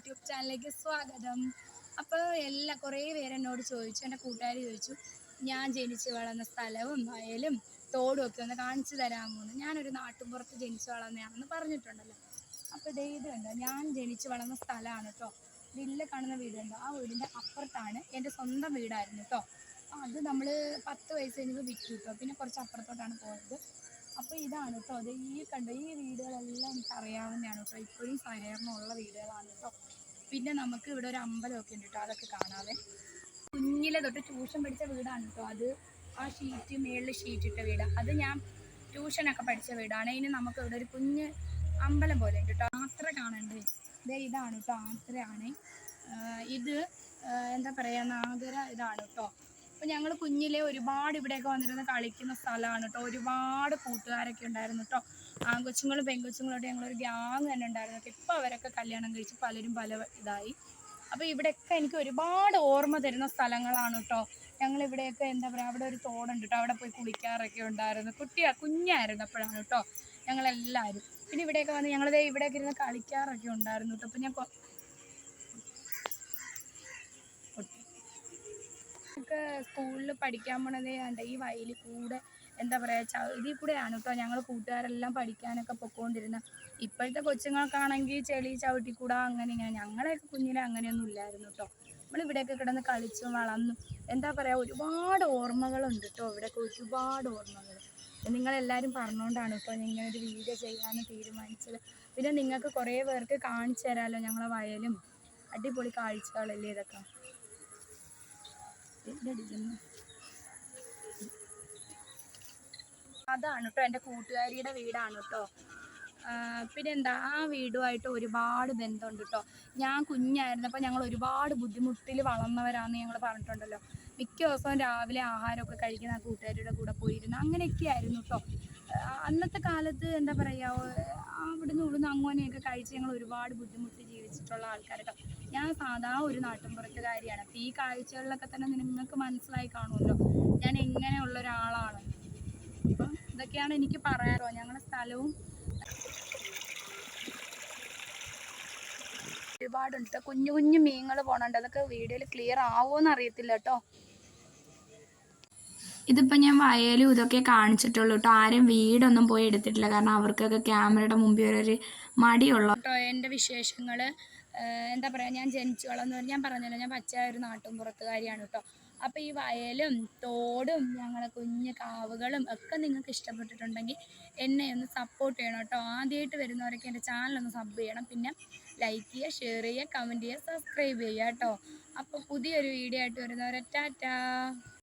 YouTube ചാനലിലേക്ക് സ്വാഗതം. അപ്പോൾ എല്ലാ കുറേ പേര് എന്നോട് ചോദിച്ചു എന്റെ കൂട്ടുകാർ ചോദിച്ചു ഞാൻ ജനിച്ച് വളർന്ന സ്ഥലവും വയലും തോടും ഒക്കെ ഒന്ന് കാണിച്ചു തരാമോ? എന്ന്. ഞാനൊരു നാട്ടുമ്പുറത്ത് ജനിച്ച് വളർന്നതാണെന്ന് പറഞ്ഞിട്ടുണ്ടല്ലോ. അപ്പോൾ ഇതേ ഇത് കണ്ടോ ഞാൻ ജനിച്ച് വളർന്ന സ്ഥലമാണ് കേട്ടോ വില്ല കാണുന്ന വീടുണ്ടോ? ആ വീടിന്റെ അപ്പുറത്താണ് എന്റെ സ്വന്തം വീടായിരുന്നു കേട്ടോ അത് നമ്മൾ പത്ത് വയസ്സ് കഴിഞ്ഞപ്പോൾ വിറ്റു കേട്ടോ പിന്നെ കുറച്ച് അപ്പുറത്തോട്ടാണ് പോയത്. അപ്പോൾ ഇതാണ് കേട്ടോ അത് ഈ കണ്ടോ ഈ വീടുകളെല്ലാം എനിക്ക് അറിയാവുന്നതാണ് കേട്ടോ ഇപ്പോഴും സഹകരണമുള്ള വീടുകളാണ് കേട്ടോ പിന്നെ നമുക്ക് ഇവിടെ ഒരു അമ്പലമൊക്കെ ഉണ്ട് കേട്ടോ അതൊക്കെ കാണാവേ. കുഞ്ഞിലെ തൊട്ട് ട്യൂഷൻ പഠിച്ച വീടാണ് കേട്ടോ അത്. ആ ഷീറ്റ് മേളിൽ ഷീറ്റ് ഇട്ട വീട്. അത് ഞാൻ ട്യൂഷനൊക്കെ പഠിച്ച വീടാണ്. ഇനി നമുക്ക് ഇവിടെ ഒരു കുഞ്ഞ് അമ്പലം പോലെ ഉണ്ട് കേട്ടോ ആത്ര കാണണ്ടേ? ദേ ഇതാണ് കേട്ടോ ആത്രയാണ്. ഇത് എന്താ പറയുക നാഗര ഇതാണ് കേട്ടോ അപ്പോൾ ഞങ്ങൾ കുഞ്ഞിലെ ഒരുപാട് ഇവിടെയൊക്കെ വന്നിരുന്ന് കളിക്കുന്ന സ്ഥലമാണ് കേട്ടോ ഒരുപാട് കൂട്ടുകാരൊക്കെ ഉണ്ടായിരുന്നു കേട്ടോ ആൺകൊച്ചുങ്ങളും പെൺകൊച്ചുങ്ങളോട്ട് ഞങ്ങളൊരു ഗ്യാങ് തന്നെ ഉണ്ടായിരുന്നു. കേട്ടോ അവരൊക്കെ കല്യാണം കഴിച്ച് പലരും പല ഇതായി. അപ്പോൾ ഇവിടെയൊക്കെ എനിക്ക് ഒരുപാട് ഓർമ്മ തരുന്ന സ്ഥലങ്ങളാണ് കേട്ടോ ഞങ്ങൾ ഇവിടെയൊക്കെ എന്താ പറയാ അവിടെ ഒരു തോടുണ്ട് കേട്ടോ അവിടെ പോയി കുളിക്കാറൊക്കെ ഉണ്ടായിരുന്നു. കുട്ടിയാ കുഞ്ഞായിരുന്നു അപ്പോഴാണ് കേട്ടോ ഞങ്ങളെല്ലാവരും പിന്നെ ഇവിടെയൊക്കെ വന്ന് ഞങ്ങളിതേ ഇവിടെയൊക്കെ ഇരുന്ന് കളിക്കാറൊക്കെ ഉണ്ടായിരുന്നു കേട്ടോ അപ്പോൾ ഞാൻ കൊ- ഒക്കെ സ്കൂളിൽ പഠിക്കാൻ പോണതേ കണ്ട ഈ വയലിൽ കൂടെ എന്താ പറയുക ഇതിൽ കൂടെയാണ് കേട്ടോ ഞങ്ങൾ കൂട്ടുകാരെല്ലാം പഠിക്കാനൊക്കെ പൊക്കോണ്ടിരുന്ന. ഇപ്പോഴത്തെ കൊച്ചുങ്ങൾക്കാണെങ്കിൽ ചെളി ചവിട്ടിക്കൂടാ അങ്ങനെ ഇങ്ങനെ. ഞങ്ങളെയൊക്കെ കുഞ്ഞിലെ അങ്ങനെയൊന്നും ഇല്ലായിരുന്നു കേട്ടോ നമ്മൾ ഇവിടെയൊക്കെ കിടന്ന് കളിച്ചും വളർന്നു. എന്താ പറയുക ഒരുപാട് ഓർമ്മകളുണ്ട് കേട്ടോ ഇവിടെയൊക്കെ ഒരുപാട് ഓർമ്മകൾ. നിങ്ങളെല്ലാവരും പറഞ്ഞുകൊണ്ടാണ് ഇപ്പോൾ ഇങ്ങനെ ഒരു വീഡിയോ ചെയ്യാമെന്ന് തീരുമാനിച്ചത്. പിന്നെ നിങ്ങൾക്ക് കുറേ പേർക്ക് കാണിച്ചു തരാമല്ലോ ഞങ്ങളെ വയലും? അടിപൊളി കാഴ്ചകളല്ലേ ഇതൊക്കെ. അതാണ് കേട്ടോ എന്റെ കൂട്ടുകാരിയുടെ വീടാണ് കേട്ടോ പിന്നെ എന്താ ആ വീടുമായിട്ട് ഒരുപാട് ബന്ധമുണ്ട് കേട്ടോ ഞാൻ കുഞ്ഞായിരുന്നപ്പോൾ ഞങ്ങൾ ഒരുപാട് ബുദ്ധിമുട്ടിൽ വളർന്നവരാന്ന് ഞങ്ങൾ പറഞ്ഞിട്ടുണ്ടല്ലോ. മിക്ക ദിവസവും രാവിലെ ആഹാരമൊക്കെ കഴിക്കുന്ന കൂട്ടുകാരിയുടെ കൂടെ പോയിരുന്നു. അങ്ങനെയൊക്കെ ആയിരുന്നു കേട്ടോ അന്നത്തെ കാലത്ത് എന്താ പറയുക അവിടുന്ന് ഇവിടുന്ന് അങ്ങനെയൊക്കെ കഴിച്ച് ഞങ്ങൾ ഒരുപാട് ബുദ്ധിമുട്ടി ജീവിച്ചിട്ടുള്ള ആൾക്കാരൊക്കെ ഞാൻ സാധാ ഒരു നാട്ടിൻപുറത്തുകാരിയാണ്. അപ്പോൾ ഈ കാഴ്ചകളിലൊക്കെ തന്നെ നിങ്ങൾക്ക് മനസ്സിലായി കാണുമല്ലോ. ഞാൻ എങ്ങനെയുള്ള ഒരാളാണ്. അപ്പം ഇതൊക്കെയാണ് എനിക്ക് പറയാറോ ഞങ്ങളുടെ സ്ഥലവും ഒരുപാടുണ്ട്. കുഞ്ഞു കുഞ്ഞു മീനുകൾ പോണുണ്ട്. അതൊക്കെ വീഡിയോയിൽ ക്ലിയർ ആവുമോ അറിയത്തില്ല കേട്ടോ ഇതിപ്പോൾ ഞാൻ വയലും ഇതൊക്കെ കാണിച്ചിട്ടുള്ളൂ കേട്ടോ ആരും വീടൊന്നും പോയി എടുത്തിട്ടില്ല. കാരണം അവർക്കൊക്കെ ക്യാമറയുടെ മുമ്പിൽ ഒരു മടിയുള്ളു. കേട്ടോ എന്റെ വിശേഷങ്ങൾ എന്താ പറയുക ഞാൻ ജനിച്ചു വളർന്നു ഞാൻ പറഞ്ഞല്ലോ ഞാൻ പച്ച ഒരു നാട്ടും പുറത്തുകാരിയാണ് കേട്ടോ അപ്പോൾ ഈ വയലും തോടും ഞങ്ങളെ കുഞ്ഞ് കാവുകളും ഒക്കെ നിങ്ങൾക്ക് ഇഷ്ടപ്പെട്ടിട്ടുണ്ടെങ്കിൽ എന്നെ ഒന്ന് സപ്പോർട്ട് ചെയ്യണം കേട്ടോ ആദ്യമായിട്ട് വരുന്നവരൊക്കെ എന്റെ ചാനലൊന്ന് സബ് ചെയ്യണം. പിന്നെ ലൈക്ക് ചെയ്യുക ഷെയർ ചെയ്യുക കമന്റ് ചെയ്യുക സബ്സ്ക്രൈബ് ചെയ്യുക കേട്ടോ അപ്പോൾ പുതിയൊരു വീഡിയോ ആയിട്ട് വരുന്നവരെ ടാറ്റാ.